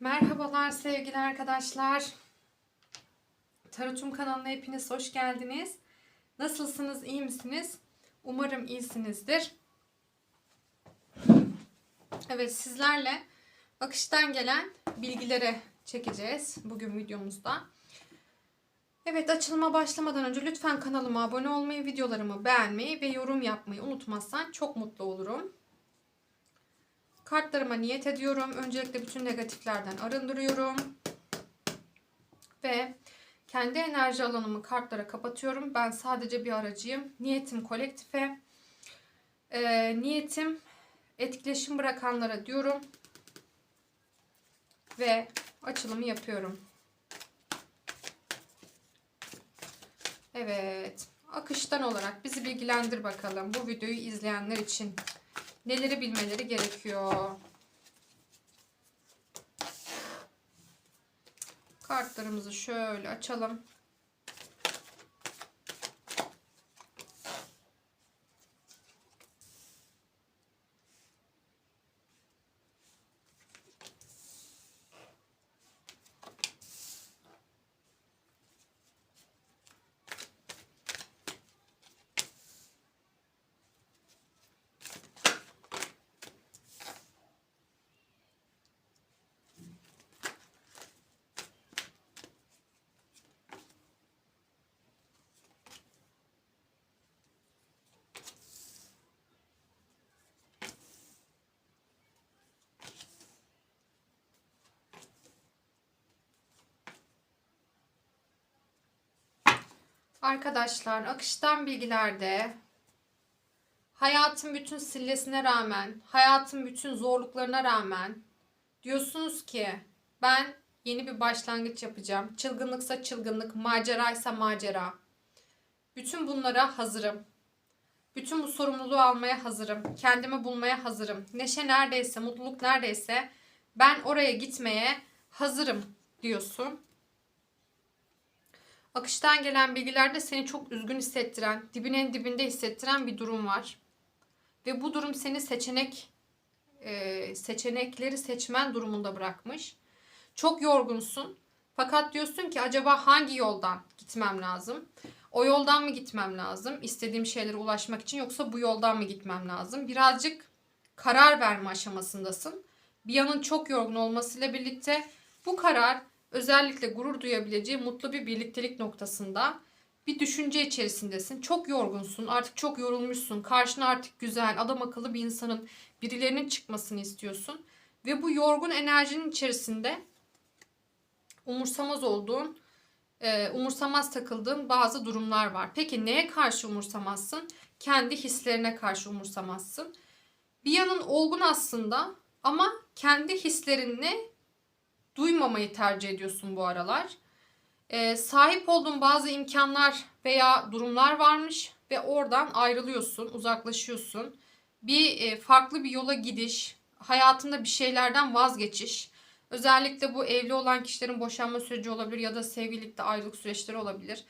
Merhabalar sevgili arkadaşlar. Tarotum kanalına hepiniz hoş geldiniz. Nasılsınız, iyi misiniz? Umarım iyisinizdir. Evet sizlerle akıştan gelen bilgilere çekeceğiz bugün videomuzda. Evet açılıma başlamadan önce lütfen kanalıma abone olmayı, videolarımı beğenmeyi ve yorum yapmayı unutmazsan çok mutlu olurum. Kartlarıma niyet ediyorum. Öncelikle bütün negatiflerden arındırıyorum. Ve kendi enerji alanımı kartlara kapatıyorum. Ben sadece bir aracıyım. Niyetim kolektife. Ee, niyetim etkileşim bırakanlara diyorum. Ve açılımı yapıyorum. Evet. Akıştan olarak bizi bilgilendir bakalım. Bu videoyu izleyenler için neleri bilmeleri gerekiyor. Kartlarımızı şöyle açalım. Arkadaşlar akıştan bilgilerde hayatın bütün sillesine rağmen, hayatın bütün zorluklarına rağmen diyorsunuz ki ben yeni bir başlangıç yapacağım. Çılgınlıksa çılgınlık, maceraysa macera. Bütün bunlara hazırım. Bütün bu sorumluluğu almaya hazırım. Kendimi bulmaya hazırım. Neşe neredeyse, mutluluk neredeyse ben oraya gitmeye hazırım diyorsun. Akıştan gelen bilgilerde seni çok üzgün hissettiren, dibin dibinde hissettiren bir durum var. Ve bu durum seni seçenek e, seçenekleri seçmen durumunda bırakmış. Çok yorgunsun. Fakat diyorsun ki acaba hangi yoldan gitmem lazım? O yoldan mı gitmem lazım? İstediğim şeylere ulaşmak için yoksa bu yoldan mı gitmem lazım? Birazcık karar verme aşamasındasın. Bir yanın çok yorgun olmasıyla birlikte bu karar özellikle gurur duyabileceği mutlu bir birliktelik noktasında bir düşünce içerisindesin. Çok yorgunsun, artık çok yorulmuşsun. Karşına artık güzel, adam akıllı bir insanın birilerinin çıkmasını istiyorsun. Ve bu yorgun enerjinin içerisinde umursamaz olduğun, e, umursamaz takıldığın bazı durumlar var. Peki neye karşı umursamazsın? Kendi hislerine karşı umursamazsın. Bir yanın olgun aslında ama kendi hislerini duymamayı tercih ediyorsun bu aralar. Ee, sahip olduğun bazı imkanlar veya durumlar varmış ve oradan ayrılıyorsun, uzaklaşıyorsun. Bir e, farklı bir yola gidiş, hayatında bir şeylerden vazgeçiş. Özellikle bu evli olan kişilerin boşanma süreci olabilir ya da sevgililikte ayrılık süreçleri olabilir.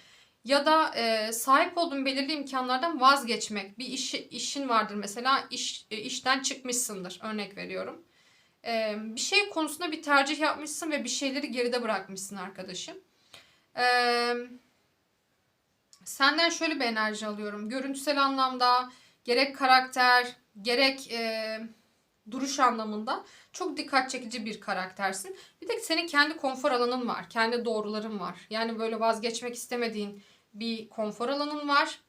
Ya da e, sahip olduğun belirli imkanlardan vazgeçmek. Bir iş, işin vardır mesela iş, e, işten çıkmışsındır örnek veriyorum e, bir şey konusunda bir tercih yapmışsın ve bir şeyleri geride bırakmışsın arkadaşım. E, senden şöyle bir enerji alıyorum. Görüntüsel anlamda gerek karakter gerek e, duruş anlamında çok dikkat çekici bir karaktersin. Bir de senin kendi konfor alanın var. Kendi doğruların var. Yani böyle vazgeçmek istemediğin bir konfor alanın var.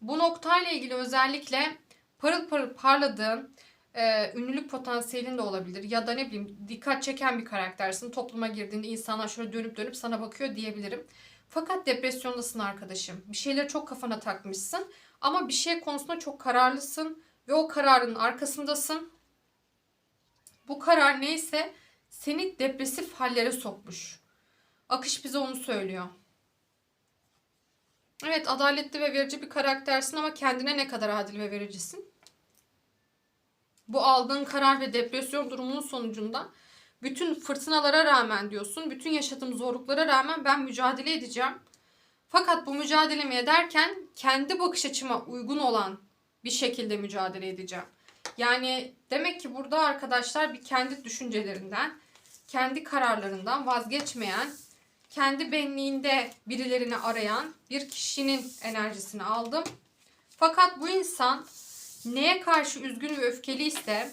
Bu noktayla ilgili özellikle parıl parıl parladığın e, ünlülük potansiyelin de olabilir. Ya da ne bileyim dikkat çeken bir karaktersin. Topluma girdiğinde insanlar şöyle dönüp dönüp sana bakıyor diyebilirim. Fakat depresyondasın arkadaşım. Bir şeyleri çok kafana takmışsın. Ama bir şey konusunda çok kararlısın. Ve o kararın arkasındasın. Bu karar neyse seni depresif hallere sokmuş. Akış bize onu söylüyor. Evet adaletli ve verici bir karaktersin ama kendine ne kadar adil ve vericisin? Bu aldığın karar ve depresyon durumunun sonucunda bütün fırtınalara rağmen diyorsun, bütün yaşadığım zorluklara rağmen ben mücadele edeceğim. Fakat bu mücadelemi ederken kendi bakış açıma uygun olan bir şekilde mücadele edeceğim. Yani demek ki burada arkadaşlar bir kendi düşüncelerinden, kendi kararlarından vazgeçmeyen, kendi benliğinde birilerini arayan bir kişinin enerjisini aldım. Fakat bu insan neye karşı üzgün ve öfkeliyse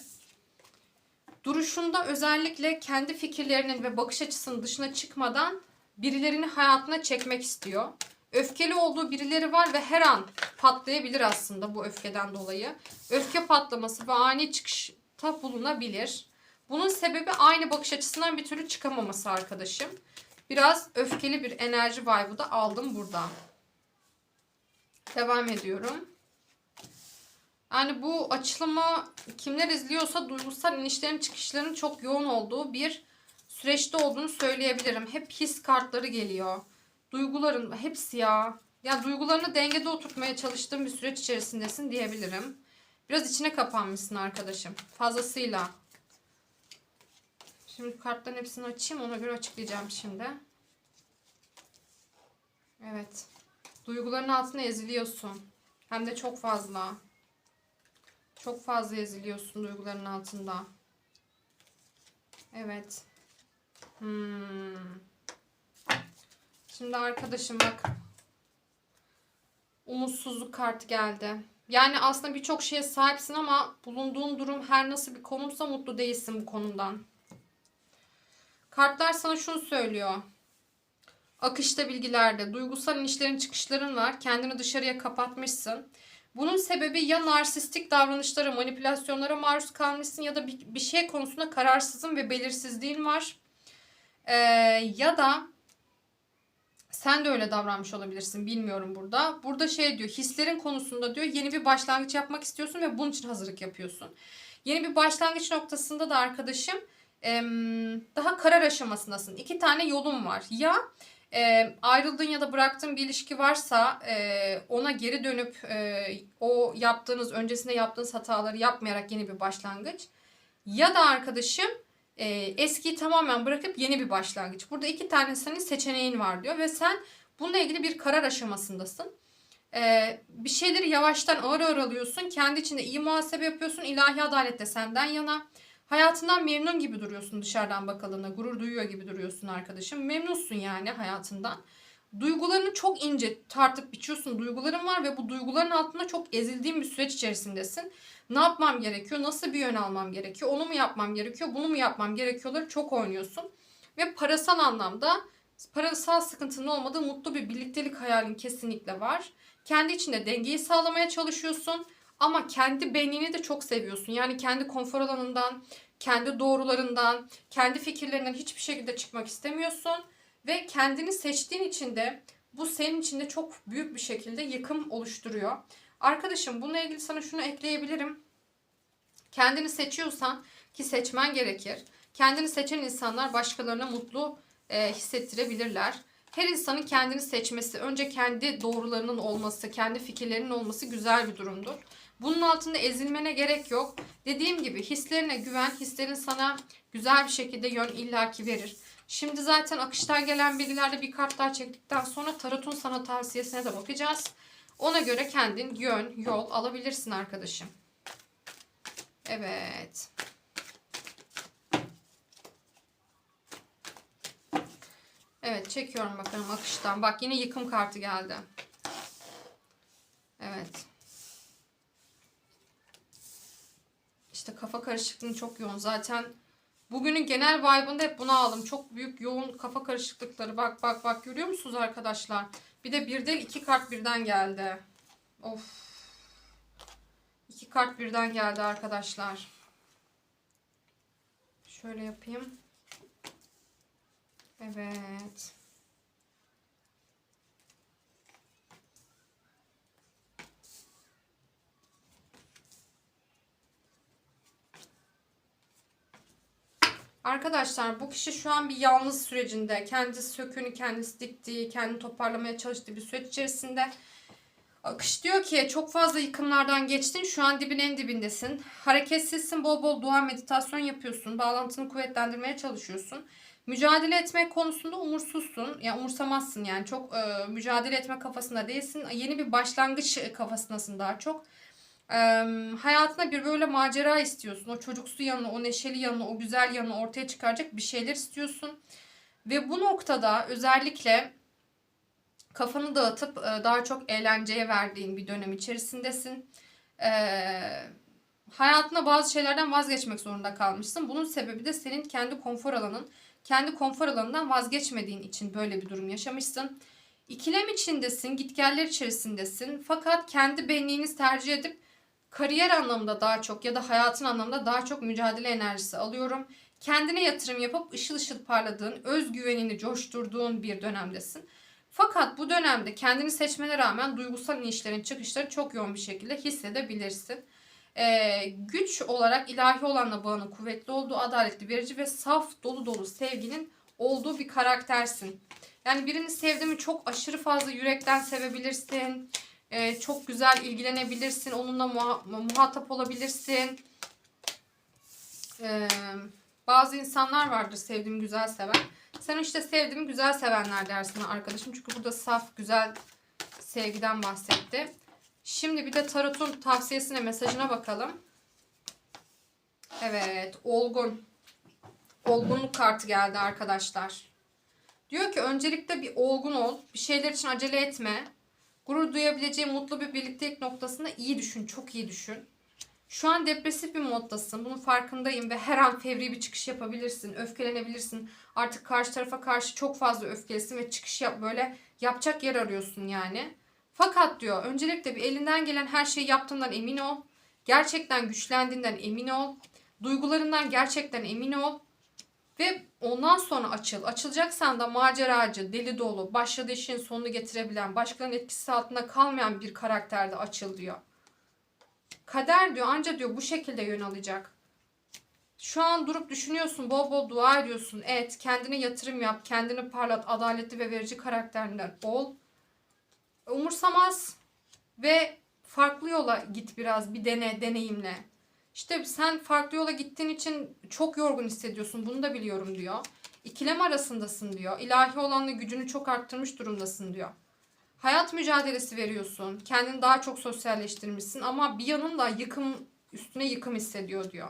duruşunda özellikle kendi fikirlerinin ve bakış açısının dışına çıkmadan birilerini hayatına çekmek istiyor. Öfkeli olduğu birileri var ve her an patlayabilir aslında bu öfkeden dolayı. Öfke patlaması ve ani çıkışta bulunabilir. Bunun sebebi aynı bakış açısından bir türlü çıkamaması arkadaşım. Biraz öfkeli bir enerji vibe'ı da aldım burada. Devam ediyorum. Yani bu açılımı kimler izliyorsa duygusal inişlerin çıkışların çok yoğun olduğu bir süreçte olduğunu söyleyebilirim. Hep his kartları geliyor. Duyguların hepsi ya. Ya duygularını dengede oturtmaya çalıştığım bir süreç içerisindesin diyebilirim. Biraz içine kapanmışsın arkadaşım. Fazlasıyla. Şimdi kartların hepsini açayım. Ona göre açıklayacağım şimdi. Evet. Duyguların altına eziliyorsun. Hem de çok fazla. Çok fazla eziliyorsun duyguların altında. Evet. Hmm. Şimdi arkadaşım bak. Umutsuzluk kartı geldi. Yani aslında birçok şeye sahipsin ama bulunduğun durum her nasıl bir konumsa mutlu değilsin bu konumdan. Kartlar sana şunu söylüyor. Akışta bilgilerde, duygusal inişlerin çıkışların var. Kendini dışarıya kapatmışsın. Bunun sebebi ya narsistik davranışlara, manipülasyonlara maruz kalmışsın ya da bir, bir şey konusunda kararsızın ve belirsizliğin var. Ee, ya da sen de öyle davranmış olabilirsin bilmiyorum burada. Burada şey diyor hislerin konusunda diyor yeni bir başlangıç yapmak istiyorsun ve bunun için hazırlık yapıyorsun. Yeni bir başlangıç noktasında da arkadaşım daha karar aşamasındasın. İki tane yolun var. Ya e, ayrıldığın ya da bıraktığın bir ilişki varsa e, ona geri dönüp e, o yaptığınız öncesinde yaptığınız hataları yapmayarak yeni bir başlangıç. Ya da arkadaşım e, eskiyi tamamen bırakıp yeni bir başlangıç. Burada iki tane senin seçeneğin var diyor ve sen bununla ilgili bir karar aşamasındasın. E, bir şeyleri yavaştan ağır ağır alıyorsun. Kendi içinde iyi muhasebe yapıyorsun. İlahi adalet de senden yana. Hayatından memnun gibi duruyorsun dışarıdan bakıldığında. Gurur duyuyor gibi duruyorsun arkadaşım. Memnunsun yani hayatından. Duygularını çok ince tartıp biçiyorsun. Duyguların var ve bu duyguların altında çok ezildiğin bir süreç içerisindesin. Ne yapmam gerekiyor? Nasıl bir yön almam gerekiyor? Onu mu yapmam gerekiyor? Bunu mu yapmam gerekiyorları çok oynuyorsun. Ve parasal anlamda parasal sıkıntının olmadığı mutlu bir birliktelik hayalin kesinlikle var. Kendi içinde dengeyi sağlamaya çalışıyorsun. Ama kendi benliğini de çok seviyorsun. Yani kendi konfor alanından, kendi doğrularından, kendi fikirlerinden hiçbir şekilde çıkmak istemiyorsun. Ve kendini seçtiğin için de bu senin için de çok büyük bir şekilde yıkım oluşturuyor. Arkadaşım bununla ilgili sana şunu ekleyebilirim. Kendini seçiyorsan ki seçmen gerekir. Kendini seçen insanlar başkalarına mutlu e, hissettirebilirler. Her insanın kendini seçmesi, önce kendi doğrularının olması, kendi fikirlerinin olması güzel bir durumdur. Bunun altında ezilmene gerek yok. Dediğim gibi hislerine güven, hislerin sana güzel bir şekilde yön illaki verir. Şimdi zaten akıştan gelen bilgilerle bir kart daha çektikten sonra tarotun sana tavsiyesine de bakacağız. Ona göre kendin yön, yol alabilirsin arkadaşım. Evet. Evet çekiyorum bakalım akıştan. Bak yine yıkım kartı geldi. Evet. İşte kafa karışıklığı çok yoğun. Zaten bugünün genel vibe'ında hep bunu aldım. Çok büyük yoğun kafa karışıklıkları. Bak bak bak görüyor musunuz arkadaşlar? Bir de bir değil iki kart birden geldi. Of. İki kart birden geldi arkadaşlar. Şöyle yapayım. Evet. Arkadaşlar bu kişi şu an bir yalnız sürecinde. Kendisi söküğünü kendisi diktiği, kendini toparlamaya çalıştığı bir süreç içerisinde. Akış diyor ki çok fazla yıkımlardan geçtin. Şu an dibin en dibindesin. Hareketsizsin. Bol bol dua meditasyon yapıyorsun. Bağlantını kuvvetlendirmeye çalışıyorsun. Mücadele etmek konusunda umursuzsun. Yani umursamazsın yani. Çok e, mücadele etme kafasında değilsin. Yeni bir başlangıç kafasındasın daha çok. Hayatına bir böyle macera istiyorsun. O çocuksu yanını, o neşeli yanını, o güzel yanını ortaya çıkaracak bir şeyler istiyorsun. Ve bu noktada özellikle kafanı dağıtıp e, daha çok eğlenceye verdiğin bir dönem içerisindesin. Ee, hayatına bazı şeylerden vazgeçmek zorunda kalmışsın. Bunun sebebi de senin kendi konfor alanın. Kendi konfor alanından vazgeçmediğin için böyle bir durum yaşamışsın. İkilem içindesin, gitgeller içerisindesin. Fakat kendi benliğiniz tercih edip kariyer anlamında daha çok ya da hayatın anlamında daha çok mücadele enerjisi alıyorum. Kendine yatırım yapıp ışıl ışıl parladığın, özgüvenini coşturduğun bir dönemdesin. Fakat bu dönemde kendini seçmene rağmen duygusal inişlerin çıkışları çok yoğun bir şekilde hissedebilirsin. Ee, güç olarak ilahi olanla bağının kuvvetli olduğu, adaletli, verici ve saf dolu dolu sevginin olduğu bir karaktersin. Yani birini sevdiğimi çok aşırı fazla yürekten sevebilirsin. Ee, çok güzel ilgilenebilirsin. Onunla muha- muhatap olabilirsin. Ee, bazı insanlar vardır sevdiğimi güzel seven. Sen işte sevdiğimi güzel sevenler dersin arkadaşım. Çünkü burada saf, güzel sevgiden bahsetti. Şimdi bir de Tarot'un tavsiyesine, mesajına bakalım. Evet, olgun. Olgunluk kartı geldi arkadaşlar. Diyor ki öncelikle bir olgun ol. Bir şeyler için acele etme. Gurur duyabileceğin mutlu bir birliktelik noktasında iyi düşün. Çok iyi düşün. Şu an depresif bir moddasın. Bunun farkındayım ve her an fevri bir çıkış yapabilirsin. Öfkelenebilirsin. Artık karşı tarafa karşı çok fazla öfkelisin ve çıkış yap böyle yapacak yer arıyorsun yani. Fakat diyor öncelikle bir elinden gelen her şeyi yaptığından emin ol. Gerçekten güçlendiğinden emin ol. Duygularından gerçekten emin ol. Ve ondan sonra açıl. Açılacaksan da maceracı, deli dolu, başladığı işin sonunu getirebilen, başkalarının etkisi altında kalmayan bir karakterde açıl diyor. Kader diyor anca diyor bu şekilde yön alacak. Şu an durup düşünüyorsun, bol bol dua ediyorsun. Et, kendine yatırım yap, kendini parlat, adaletli ve verici karakterinden ol. Umursamaz ve farklı yola git biraz, bir dene, deneyimle. İşte sen farklı yola gittiğin için çok yorgun hissediyorsun. Bunu da biliyorum diyor. İkilem arasındasın diyor. İlahi olanla gücünü çok arttırmış durumdasın diyor. Hayat mücadelesi veriyorsun. Kendini daha çok sosyalleştirmişsin ama bir yanın da yıkım üstüne yıkım hissediyor diyor.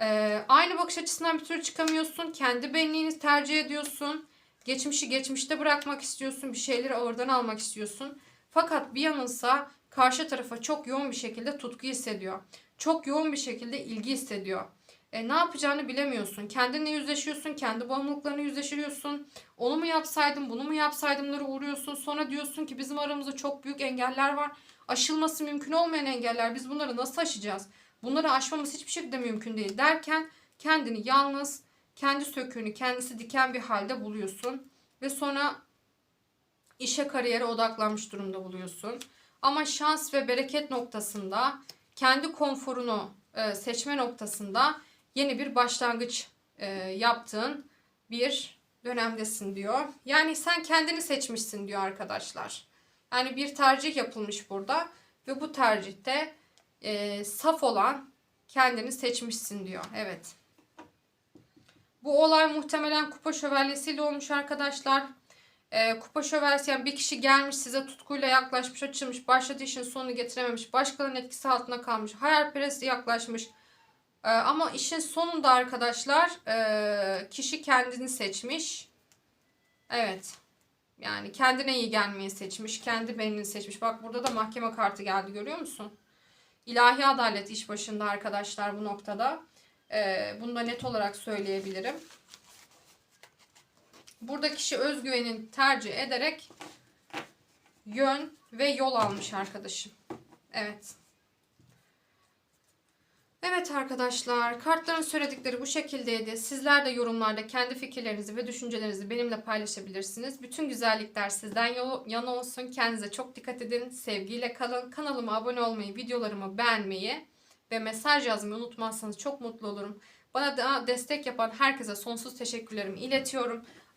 Ee, aynı bakış açısından bir türlü çıkamıyorsun. Kendi benliğini tercih ediyorsun. Geçmişi geçmişte bırakmak istiyorsun. Bir şeyleri oradan almak istiyorsun. Fakat bir yanınsa karşı tarafa çok yoğun bir şekilde tutku hissediyor. Çok yoğun bir şekilde ilgi hissediyor. E, ne yapacağını bilemiyorsun. Kendinle yüzleşiyorsun. Kendi bağımlılıklarını yüzleşiyorsun. Onu mu yapsaydım, bunu mu yapsaydımları uğruyorsun. Sonra diyorsun ki bizim aramızda çok büyük engeller var. Aşılması mümkün olmayan engeller. Biz bunları nasıl aşacağız? Bunları aşmamız hiçbir şekilde mümkün değil derken kendini yalnız, kendi söküğünü kendisi diken bir halde buluyorsun. Ve sonra işe kariyere odaklanmış durumda buluyorsun. Ama şans ve bereket noktasında kendi konforunu e, seçme noktasında yeni bir başlangıç e, yaptığın bir dönemdesin diyor. Yani sen kendini seçmişsin diyor arkadaşlar. Yani bir tercih yapılmış burada ve bu tercihte e, saf olan kendini seçmişsin diyor. Evet. Bu olay muhtemelen kupa şövalyesiyle olmuş arkadaşlar. E, kupa şövalyesi yani bir kişi gelmiş size tutkuyla yaklaşmış, açılmış, başladığı işin sonunu getirememiş, başkalarının etkisi altında kalmış, hayalperest yaklaşmış. E, ama işin sonunda arkadaşlar e, kişi kendini seçmiş. Evet. Yani kendine iyi gelmeyi seçmiş, kendi benliğini seçmiş. Bak burada da mahkeme kartı geldi görüyor musun? İlahi adalet iş başında arkadaşlar bu noktada. E, bunu da net olarak söyleyebilirim. Burada kişi özgüvenin tercih ederek yön ve yol almış arkadaşım. Evet. Evet arkadaşlar kartların söyledikleri bu şekildeydi. Sizler de yorumlarda kendi fikirlerinizi ve düşüncelerinizi benimle paylaşabilirsiniz. Bütün güzellikler sizden yana olsun. Kendinize çok dikkat edin. Sevgiyle kalın. Kanalıma abone olmayı, videolarımı beğenmeyi ve mesaj yazmayı unutmazsanız çok mutlu olurum. Bana da destek yapan herkese sonsuz teşekkürlerimi iletiyorum.